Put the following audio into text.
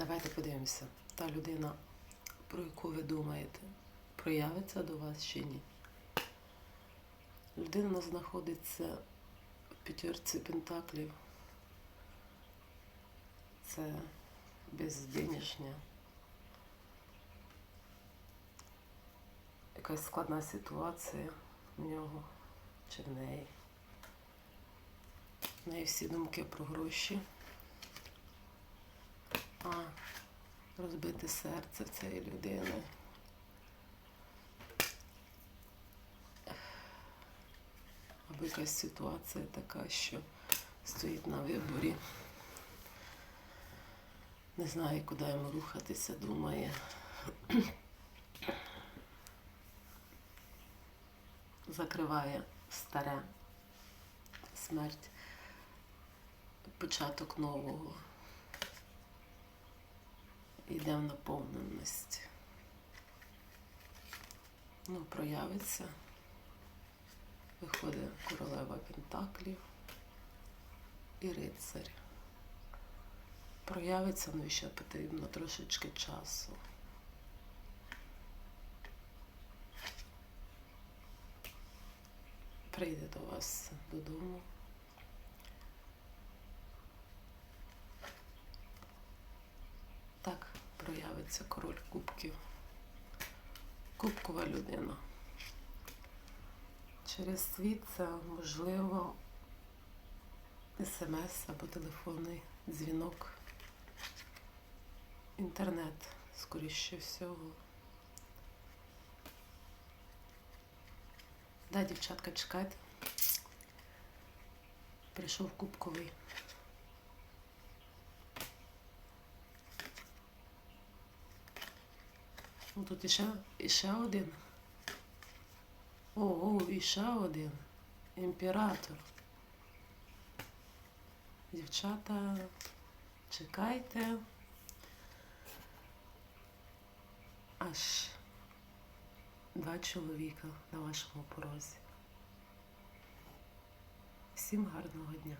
Давайте подивимося, та людина, про яку ви думаєте, проявиться до вас чи ні. Людина знаходиться в п'ятерці пентаклів. Це безденежня. Якась складна ситуація в нього чи в неї. В неї всі думки про гроші. А розбите серце цієї людини. Або якась ситуація така, що стоїть на виборі. Не знає, куди йому рухатися, думає. Закриває старе смерть, початок нового. Йде в наповненість. Ну, проявиться. Виходить королева Пентаклів і рицарь. Проявиться, ну і ще потрібно трошечки часу. Прийде до вас додому. Так проявиться король кубків. Кубкова людина. Через світ це можливо смс або телефонний дзвінок. Інтернет, скоріше всього. Да, дівчатка, чекайте. Прийшов кубковий. Тут іще, іще один. О, о, іще один. Імператор. Дівчата, чекайте. Аж два чоловіка на вашому порозі. Всім гарного дня.